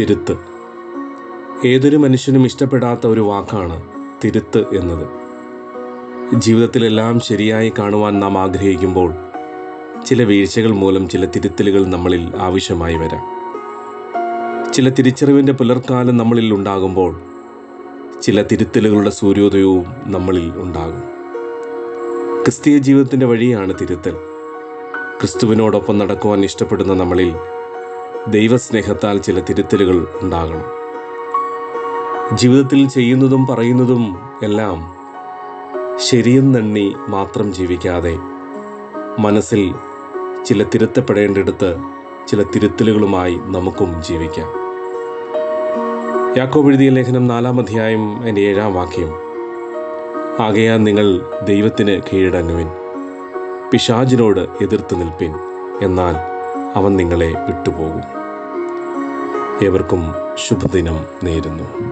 തിരുത്ത്. ഏതൊരു മനുഷ്യനും ഇഷ്ടപ്പെടാത്ത ഒരു വാക്കാണ് തിരുത്ത് എന്നത്. ജീവിതത്തിലെല്ലാം ശരിയായി കാണുവാൻ നാം ആഗ്രഹിക്കുമ്പോൾ ചില വീഴ്ചകൾ മൂലം ചില തിരുത്തലുകൾ നമ്മളിൽ ആവശ്യമായി വരാം. ചില തിരിച്ചറിവിന്റെ പുലർക്കാലം നമ്മളിൽ ഉണ്ടാകുമ്പോൾ ചില തിരുത്തലുകളുടെ സൂര്യോദയവും നമ്മളിൽ ഉണ്ടാകും. ക്രിസ്തീയ ജീവിതത്തിന്റെ വഴിയാണ് തിരുത്തൽ. ക്രിസ്തുവിനോടൊപ്പം നടക്കുവാൻ ഇഷ്ടപ്പെടുന്ന നമ്മളിൽ ദൈവസ്നേഹത്താൽ ചില തിരുത്തലുകൾ ഉണ്ടാകണം. ജീവിതത്തിൽ ചെയ്യുന്നതും പറയുന്നതും എല്ലാം ശരിയെന്നെണ്ണി മാത്രം ജീവിക്കാതെ മനസ്സിൽ ചില തിരുത്തപ്പെടേണ്ടിടത്ത് ചില തിരുത്തലുകളുമായി നമുക്കും ജീവിക്കാം. യാക്കോബ് എഴുതിയ ലേഖനം നാലാം അധ്യായം എന്റെ ഏഴാം വാക്യം. ആകയാൽ നിങ്ങൾ ദൈവത്തിന് കീഴടങ്ങുവിൻ പിശാജിനോട് എതിർത്ത് നിൽപ്പിൻ എന്നാൽ അവൻ നിങ്ങളെ വിട്ടുപോകും. ഏവർക്കും ശുഭദിനം നേരുന്നു.